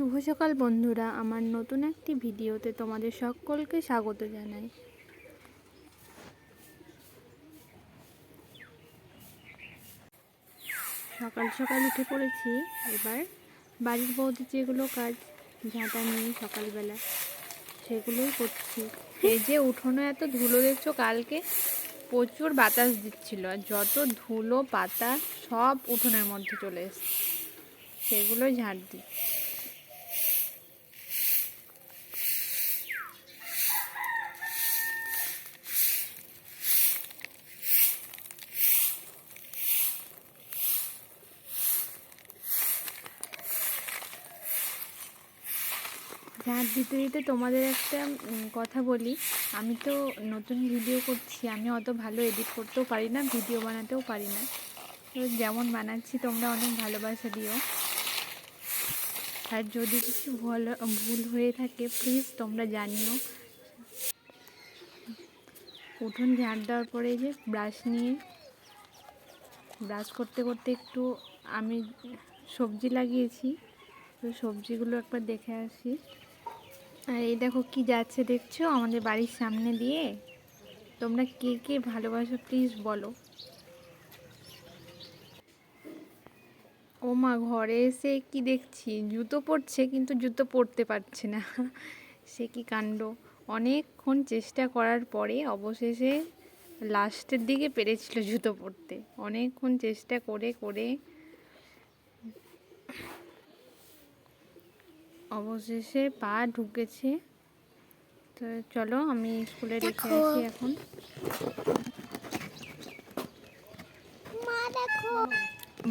শুভ সকাল বন্ধুরা। আমার নতুন একটি ভিডিওতে তোমাদের সকলকে স্বাগত জানাই। সকাল সকাল উঠে পড়েছি। এবার বাড়ির বৌদি যেগুলো কাজ, ঝাঁটা নিয়ে সকালবেলা সেগুলোই করছি। এই যে উঠোনে এত ধুলো দেখছ, কালকে প্রচুর বাতাস দিচ্ছিল। আর যত ধুলো, পাতা সব উঠোনের মধ্যে চলে এসছে। সেগুলোই ঝাড় দিই ঝাঁট দিতে দিতে তোমাদের একটা কথা বলি। আমি তো নতুন ভিডিও করছি, আমি অত ভালো এডিট করতেও পারি না ভিডিও বানাতেও পারি না। তো যেমন বানাচ্ছি, তোমরা অনেক ভালোবাসা দিও। আর যদি কিছু ভুল ভুল হয়ে থাকে প্লিজ তোমরা জানিও। উঠোন ঝাঁট দেওয়ার পরে যে ব্রাশ নিয়ে ব্রাশ করতে করতে একটু আমি সবজি লাগিয়েছি। তো সবজিগুলো একবার দেখে আসি। আর এই দেখো কি যাচ্ছে দেখছ? আমাদের বাড়ির সামনে দিয়ে। তোমরা কে কে ভালোবাসো প্লিজ বলো। ও মা ঘরে এসে কি দেখছি? জুতো পরছে কিন্তু জুতো পরতে পারছে না। সে কি কাণ্ড? অনেকক্ষণ চেষ্টা করার পরে অবশেষে লাস্টের দিকে পেরেছিল জুতো পরতে। অনেকক্ষণ চেষ্টা করে করে অবশেষে পা ঢুকেছে। তো চলো আমি স্কুলে রেখে আসি এখন।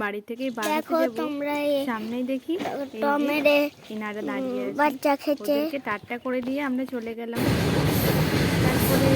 বাড়ি থেকে বাড়িতে যাব। সামনেই দেখি টমেরে কিনারে দাঁড়িয়ে তারটা করে দিয়ে আমরা চলে গেলাম। তারপরে